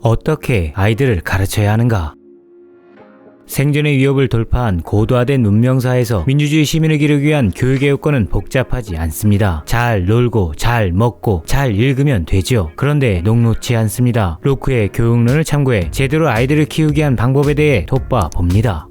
어떻게 아이들을 가르쳐야 하는가? 생존의 위협을 돌파한 고도화된 문명사에서 민주주의 시민을 기르기 위한 교육의 요건은 복잡하지 않습니다. 잘 놀고, 잘 먹고, 잘 읽으면 되죠. 그런데 녹록지 않습니다. 로크의 교육론을 참고해 제대로 아이들을 키우기 위한 방법에 대해 돋봐 봅니다.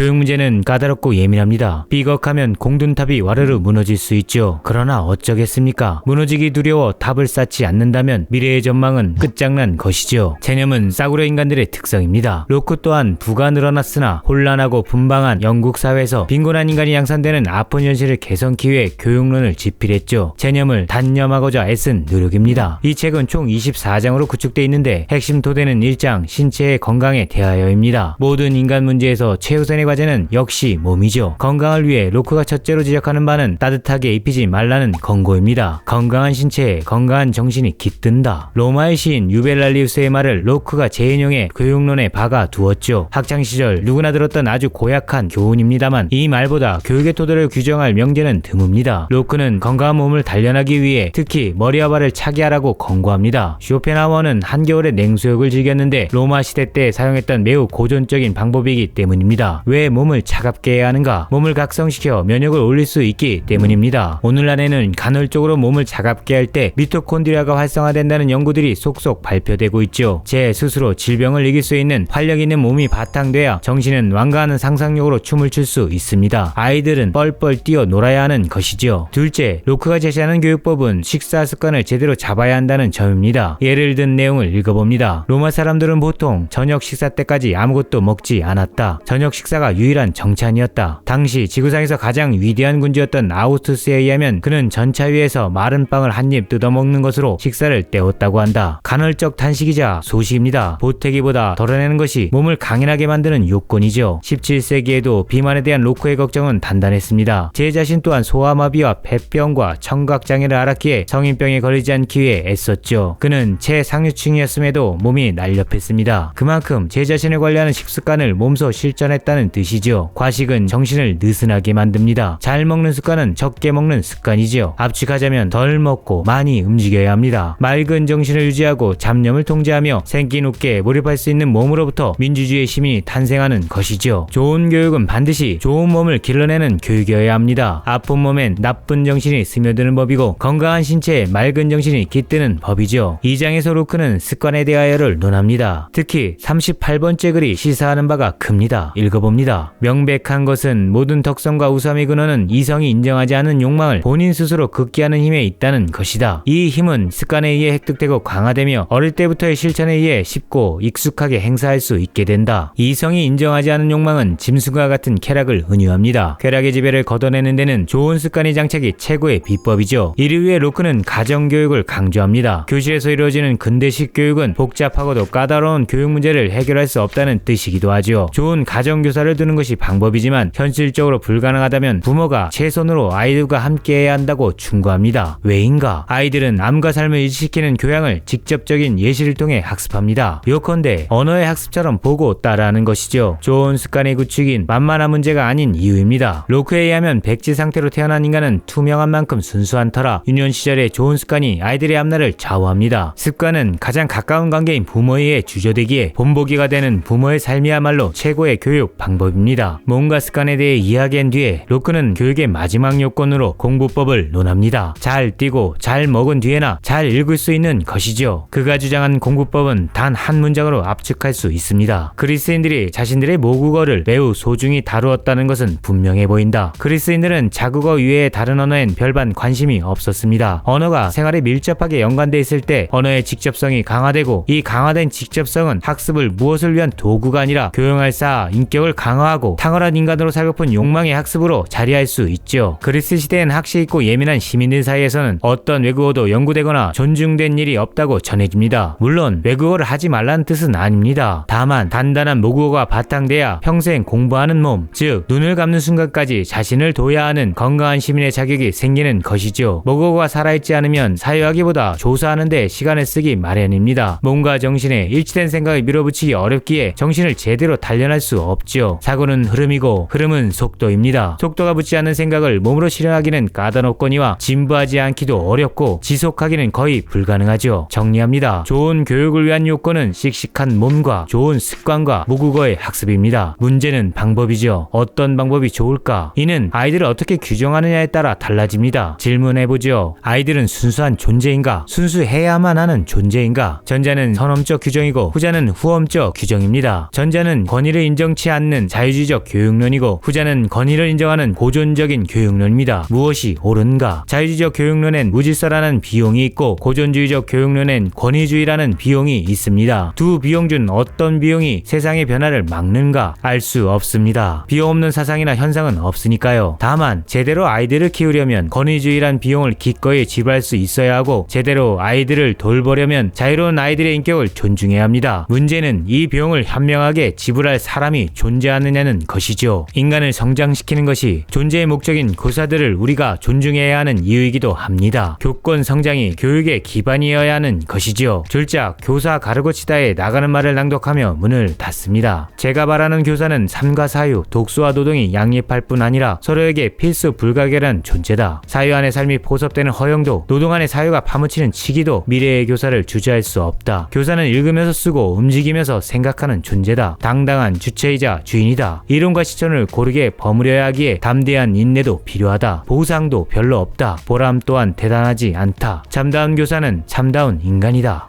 교육 문제는 까다롭고 예민합니다. 삐걱하면 공든탑이 와르르 무너질 수 있죠. 그러나 어쩌겠습니까? 무너지기 두려워 답을 쌓지 않는다면 미래의 전망은 끝장난 것이죠. 체념은 싸구려 인간들의 특성입니다. 로크 또한 부가 늘어났으나 혼란하고 분방한 영국 사회에서 빈곤한 인간이 양산되는 아픈 현실을 개선키 위해 교육론을 집필했죠. 체념을 단념하고자 애쓴 노력입니다. 이 책은 총 24장으로 구축되어 있는데 핵심 토대는 1장 신체의 건강에 대하여입니다. 모든 인간 문제에서 최우선의 과제는 역시 몸이죠. 건강을 위해 로크가 첫째로 지적하는 바는 따뜻하게 입히지 말라는 권고입니다. 건강한 신체에 건강한 정신이 깃든다. 로마의 시인 유벨랄리우스의 말을 로크가 재인용해 교육론에 박아 두었죠. 학창 시절 누구나 들었던 아주 고약한 교훈입니다만 이 말보다 교육의 토대를 규정할 명제는 드뭅니다. 로크는 건강한 몸을 단련하기 위해 특히 머리와 발을 차게 하라고 권고합니다. 쇼펜하워는 한겨울에 냉수욕을 즐겼는데 로마 시대 때 사용했던 매우 고전적인 방법이기 때문입니다. 왜 몸을 차갑게 해야 하는가? 몸을 각성시켜 면역을 올릴 수 있기 때문입니다. 오늘날에는 간헐적으로 몸을 차갑게 할 때 미토콘드리아가 활성화된다는 연구들이 속속 발표되고 있죠. 제 스스로 질병을 이길 수 있는 활력 있는 몸이 바탕돼야 정신은 완가하는 상상력으로 춤을 출 수 있습니다. 아이들은 뻘뻘 뛰어 놀아야 하는 것이죠. 둘째, 로크가 제시하는 교육법은 식사 습관을 제대로 잡아야 한다는 점입니다. 예를 든 내용을 읽어봅니다. 로마 사람들은 보통 저녁 식사 때까지 아무것도 먹지 않았다. 저녁 식사 가 유일한 정찬이었다. 당시 지구상에서 가장 위대한 군주였던 아우투스에 의하면 그는 전차 위에서 마른 빵을 한 입 뜯어먹는 것으로 식사를 때웠다고 한다. 간헐적 단식이자 소식입니다. 보태기보다 덜어내는 것이 몸을 강인하게 만드는 요건이죠. 17세기에도 비만에 대한 로크의 걱정은 단단했습니다. 제 자신 또한 소아마비와 폐병과 청각장애를 앓았기에 성인병에 걸리지 않기 위해 애썼죠. 그는 최상류층이었음에도 몸이 날렵했습니다. 그만큼 제 자신을 관리하는 식습관을 몸소 실천했다는 뜻이죠. 과식은 정신을 느슨하게 만듭니다. 잘 먹는 습관은 적게 먹는 습관이지요. 압축하자면 덜 먹고 많이 움직여야 합니다. 맑은 정신을 유지하고 잡념을 통제하며 생기 높게 몰입할 수 있는 몸으로부터 민주주의 시민이 탄생하는 것이죠. 좋은 교육은 반드시 좋은 몸을 길러내는 교육이어야 합니다. 아픈 몸엔 나쁜 정신이 스며드는 법이고 건강한 신체에 맑은 정신이 깃드는 법이죠. 이 장에서 로크는 습관에 대하여를 논합니다. 특히 38번째 글이 시사하는 바가 큽니다. 읽어봅니다. 명백한 것은 모든 덕성과 우sam의 근원은 이성이 인정하지 않은 욕망을 본인 스스로 극기하는 힘에 있다는 것이다. 이 힘은 습관에 의해 획득되고 강화되며 어릴 때부터의 실천에 의해 쉽고 익숙하게 행사할 수 있게 된다. 이성이 인정하지 않은 욕망은 짐승과 같은 쾌락을 은유합니다. 쾌락의 지배를 걷어내는 데는 좋은 습관의 장착이 최고의 비법이죠. 이를 위해 로크는 가정교육을 강조합니다. 교실에서 이루어지는 근대식 교육은 복잡하고도 까다로운 교육 문제를 해결할 수 없다는 뜻이기도 하죠. 좋은 가정교사를 두는 것이 방법이지만 현실적으로 불가능하다면 부모가 최선으로 아이들과 함께해야 한다고 충고합니다. 왜인가? 아이들은 암과 삶을 일시키는 교양을 직접적인 예시를 통해 학습합니다. 요컨대 언어의 학습처럼 보고 따라하는 것이죠. 좋은 습관의 구축인 만만한 문제가 아닌 이유입니다. 로크에 의하면 백지 상태로 태어난 인간은 투명한 만큼 순수한 터라 유년 시절의 좋은 습관이 아이들의 앞날을 좌우합니다. 습관은 가장 가까운 관계인 부모에 의해 주저되기에 본보기가 되는 부모의 삶이야말로 최고의 교육 방법 입니다. 몸과 습관에 대해 이야기한 뒤에 로크는 교육의 마지막 요건으로 공부법을 논합니다. 잘 뛰고 잘 먹은 뒤에나 잘 읽을 수 있는 것이죠. 그가 주장한 공부법은 단 한 문장으로 압축할 수 있습니다. 그리스인들이 자신들의 모국어를 매우 소중히 다루었다는 것은 분명해 보인다. 그리스인들은 자국어 이외의 다른 언어엔 별반 관심이 없었습니다. 언어가 생활에 밀접하게 연관돼 있을 때 언어의 직접성이 강화되고 이 강화된 직접성은 학습을 무엇을 위한 도구가 아니라 교양할 사 인격을 강화 하고 탁월한 인간으로 살고픈 욕망의 학습으로 자리할 수 있죠. 그리스 시대엔 학식 있고 예민한 시민들 사이에서는 어떤 외국어도 연구되거나 존중된 일이 없다고 전해집니다. 물론 외국어를 하지 말라는 뜻은 아닙니다. 다만 단단한 모국어가 바탕돼야 평생 공부하는 몸, 즉 눈을 감는 순간까지 자신을 둬야 하는 건강한 시민의 자격이 생기는 것이죠. 모국어가 살아있지 않으면 사유하기보다 조사하는데 시간을 쓰기 마련입니다. 몸과 정신에 일치된 생각을 밀어붙이기 어렵기에 정신을 제대로 단련할 수 없죠. 사고는 흐름이고 흐름은 속도입니다. 속도가 붙지 않는 생각을 몸으로 실현하기는 까다롭거니와 진부하지 않기도 어렵고 지속하기는 거의 불가능하죠. 정리합니다. 좋은 교육을 위한 요건은 씩씩한 몸과 좋은 습관과 모국어의 학습입니다. 문제는 방법이죠. 어떤 방법이 좋을까? 이는 아이들을 어떻게 규정하느냐에 따라 달라집니다. 질문해보죠. 아이들은 순수한 존재인가? 순수해야만 하는 존재인가? 전자는 선험적 규정이고 후자는 후험적 규정입니다. 전자는 권위를 인정치 않는 자유주의적 교육론이고 후자는 권위를 인정하는 고존적인 교육론입니다. 무엇이 옳은가? 자유주의적 교육론엔 무질서라는 비용이 있고 고존주의적 교육론엔 권위주의라는 비용이 있습니다. 두 비용 중 어떤 비용이 세상의 변화를 막는가 알 수 없습니다. 비용 없는 사상이나 현상은 없으니까요. 다만 제대로 아이들을 키우려면 권위주의란 비용을 기꺼이 지불할 수 있어야 하고 제대로 아이들을 돌보려면 자유로운 아이들의 인격을 존중해야 합니다. 문제는 이 비용을 현명하게 지불할 사람이 존재 하느냐는 것이죠. 인간을 성장시키는 것이 존재의 목적인 교사들을 우리가 존중해야 하는 이유이기도 합니다. 교권 성장이 교육의 기반이어야 하는 것이지요. 졸작 교사 가르고치다에 나가는 말을 낭독하며 문을 닫습니다. 제가 말하는 교사는 삶과 사유, 독수와 노동이 양립할 뿐 아니라 서로에게 필수 불가결한 존재다. 사유 안의 삶이 포섭되는 허영도, 노동 안의 사유가 파묻히는 치기도 미래의 교사를 주저할 수 없다. 교사는 읽으면서 쓰고 움직이면서 생각하는 존재다. 당당한 주체이자 주인이다. 이론과 실천을 고르게 버무려야 하기에 담대한 인내도 필요하다. 보상도 별로 없다. 보람 또한 대단하지 않다. 참다운 교사는 참다운 인간이다.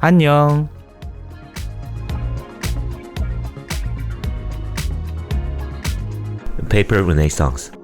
안녕. Paper Renaissance